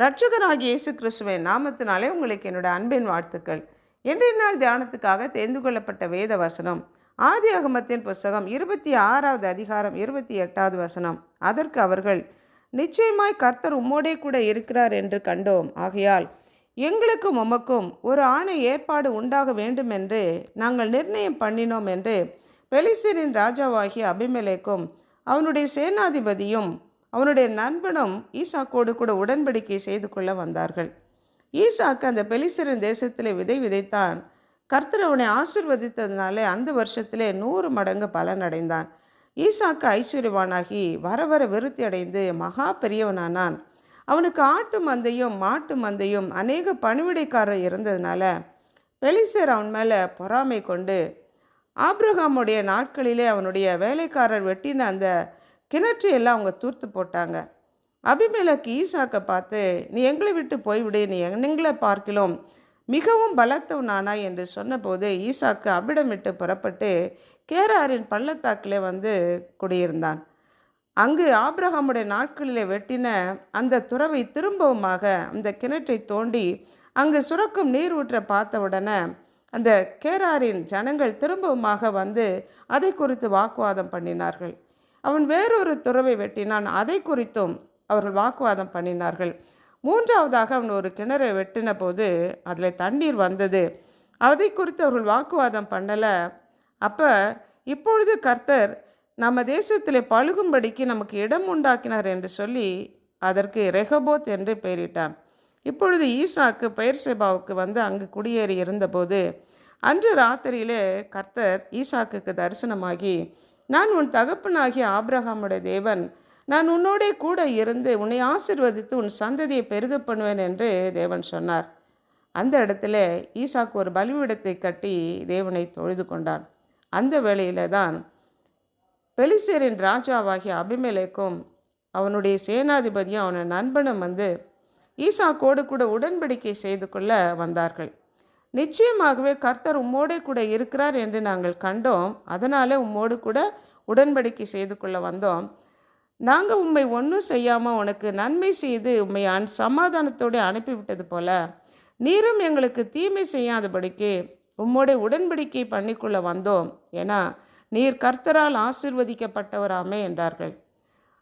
ரட்சகராகி இயேசு கிறிஸ்துவின் நாமத்தினாலே உங்களுக்கு என்னுடைய அன்பின் வாழ்த்துக்கள். இன்றைய நாள் தியானத்துக்காக தெரிந்து கொள்ளப்பட்ட வேத வசனம் ஆதி அகமத்தின் புஸ்தகம் இருபத்தி ஆறாவது அதிகாரம் இருபத்தி எட்டாவது வசனம். அதற்கு அவர்கள் நிச்சயமாய் கர்த்தர் உம்மோடே கூட இருக்கிறார் என்று கண்டோம். ஆகையால் எங்களுக்கும் உமக்கும் ஒரு ஆணை ஏற்பாடு உண்டாக வேண்டும் என்று நாங்கள் நிர்ணயம் பண்ணினோம் என்று பெலிஸ்தீனின் ராஜாவாகிய அபிமலேக்கும் அவனுடைய சேனாதிபதியும் அவனுடைய நண்பனும் ஈசாக்கோடு கூட உடன்படிக்கை செய்து கொள்ள வந்தார்கள். ஈசாக்கு அந்த பெலிசரின் தேசத்தில் விதை விதைத்தான். கர்த்தர் அவனை ஆசிர்வதித்ததுனாலே அந்த வருஷத்திலே நூறு மடங்கு பலன் அடைந்தான் ஈசாக்கு ஐஸ்வர்யவானாகி வர வர விருத்தி அடைந்து மகா பெரியவனானான். அவனுக்கு ஆட்டு மந்தையும் மாட்டு மந்தையும் அநேக பணிவிடைக்காரர் இருந்ததுனால பெலிசர் அவன் மேலே பொறாமை கொண்டு ஆப்ரஹாமுடைய நாட்களிலே அவனுடைய வேலைக்காரர் வெட்டின அந்த கிணற்று எல்லாம் அவங்க தூர்த்து போட்டாங்க. அபிமேலக்கு ஈசாக்கை பார்த்து நீ எங்களை விட்டு போய்விடு நீ எங்களை பார்க்கிலும்? மிகவும் பலத்தவனானா என்று சொன்னபோது ஈசாக்கு அபிடமிட்டு புறப்பட்டு கேராரின் பள்ளத்தாக்கிலே வந்து குடியிருந்தான். அங்கு ஆப்ரஹாமுடைய நாட்களிலே வெட்டின அந்த துறவை திரும்பவுமாக அந்த கிணற்றை தோண்டி அங்கு சுரக்கும் நீர் ஊற்ற பார்த்தவுடனே அந்த கேராரின் ஜனங்கள் திரும்பவுமாக வந்து அதை குறித்து வாக்குவாதம் பண்ணினார்கள். அவன் வேறொரு துறவை வெட்டினான். அதை குறித்தும் அவர்கள் வாக்குவாதம் பண்ணினார்கள். மூன்றாவதாக அவன் ஒரு கிணறை வெட்டின போது அதில் தண்ணீர் வந்தது. அதை குறித்து அவர்கள் வாக்குவாதம் பண்ணலை. அப்போ இப்பொழுது கர்த்தர் நம்ம தேசத்தில் பழுகும்படிக்கு நமக்கு இடம் உண்டாக்கினார் என்று சொல்லி அதற்கு ரெஹபோத் என்று பெயரிட்டான். இப்பொழுது ஈசாக்கு பெயர் சேபாவுக்கு வந்து அங்கு குடியேறி இருந்தபோது அன்று ராத்திரியிலே கர்த்தர் ஈசாக்குக்கு தரிசனமாகி நான் உன் தகப்பனாகிய ஆப்ரஹாமுடைய தேவன். நான் உன்னோடே கூட இருந்து உன்னை ஆசிர்வதித்து உன் சந்ததியை பெருக பண்ணுவேன் என்று தேவன் சொன்னார். அந்த இடத்துல ஈசாக்கு ஒரு பலிபீடத்தை கட்டி தேவனை தொழுது கொண்டான். அந்த வேளையில தான் பெலிசேரின் ராஜாவாகிய அபிமேலேக்கும் அவனுடைய சேனாதிபதியும் அவன நண்பனும் வந்து ஈசாக்கோடு கூட உடன்படிக்கை செய்து கொள்ள வந்தார்கள். நிச்சயமாகவே கர்த்தர் உம்மோடே கூட இருக்கிறார் என்று நாங்கள் கண்டோம். அதனாலே உம்மோடு கூட உடன்படிக்கை செய்து கொள்ள வந்தோம். நாங்கள் உண்மை ஒன்றும் செய்யாமல் உனக்கு நன்மை செய்து உண்மை அன் சமாதானத்தோடு அனுப்பிவிட்டது போல நீரும் எங்களுக்கு தீமை செய்யாதபடிக்கு உம்மோட உடன்படிக்கை பண்ணிக்கொள்ள வந்தோம். ஏன்னா நீர் கர்த்தரால் ஆசிர்வதிக்கப்பட்டவராமே என்றார்கள்.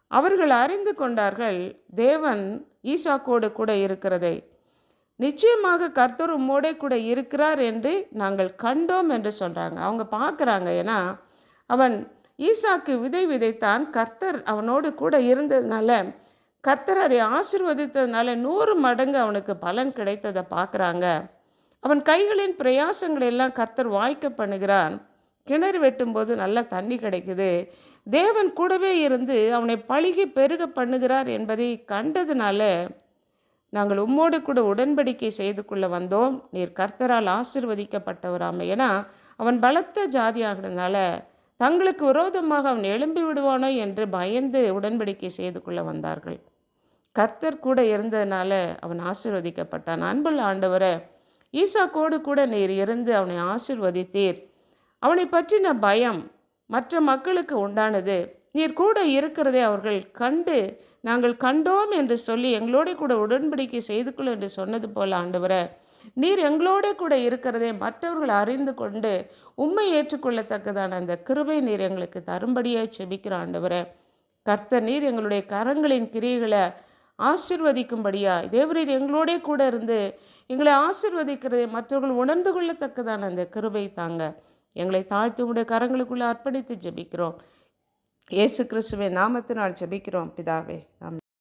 அவர்கள் அறிந்து கொண்டார்கள் தேவன் ஈசாக்கோடு கூட இருக்கிறதை. நிச்சயமாக கர்த்தர் உம்மோடே கூட இருக்கிறார் என்று நாங்கள் கண்டோம் என்று சொல்கிறாங்க அவங்க பார்க்குறாங்க ஏன்னா அவன் ஈசாக்கு விதை விதைத்தான் கர்த்தர் அவனோடு கூட இருந்ததுனால கர்த்தர் அதை ஆசிர்வதித்ததுனால நூறு மடங்கு அவனுக்கு பலன் கிடைத்ததை பார்க்குறாங்க. அவன் கைகளின் பிரயாசங்களை எல்லாம் கர்த்தர் வாய்க்க பண்ணுகிறான் கிணறு வெட்டும்போது நல்லா தண்ணி கிடைக்குது. தேவன் கூடவே இருந்து அவனை பழுகி பெருக பண்ணுகிறார் என்பதை கண்டதுனால நாங்கள் உம்மோடு கூட உடன்படிக்கை செய்து கொள்ள வந்தோம். நீர் கர்த்தரால் ஆசிர்வதிக்கப்பட்டவராம. ஏன்னா அவன் பலத்த ஜாதியாகிறதுனால தங்களுக்கு விரோதமாக அவன் எழும்பி விடுவானோ என்று பயந்து உடன்படிக்கை செய்து கொள்ள வந்தார்கள். கர்த்தர் கூட இருந்ததுனால அவன் ஆசிர்வதிக்கப்பட்டான். அன்புள்ள ஆண்டவரை ஈசாக்கோடு கூட நீர் இருந்து அவனை ஆசிர்வதித்தீர். அவனை பற்றின பயம் மற்ற மக்களுக்கு உண்டானது. நீர் கூட இருக்கிறதை அவர்கள் கண்டு நாங்கள் கண்டோம் என்று சொல்லி எங்களோட கூட உடன்படிக்கை செய்து கொள் என்று சொன்னது போல ஆண்டவரை. நீர் எங்களோட கூட இருக்கிறதை மற்றவர்கள் அறிந்து கொண்டு உண்மை ஏற்றுக்கொள்ளத்தக்கதான அந்த கிருபை நீர் எங்களுக்கு தரும்படியாக செபிக்கிற ஆண்டவரை. கர்த்த நீர் எங்களுடைய கரங்களின் கிரியைகளை ஆசிர்வதிக்கும்படியா தேவரீர் எங்களோட கூட இருந்து எங்களை ஆசிர்வதிக்கிறதை மற்றவர்கள் உணர்ந்து கொள்ளத்தக்கதான அந்த கிருபை தாங்க. எங்களை தாழ்த்தி உடைய கரங்களுக்குள்ளே அர்ப்பணித்து ஜெபிக்கிறோம். இயேசு கிறிஸ்துவின் நாமத்தினால் ஜெபிக்கிறோம் பிதாவே. ஆமென்.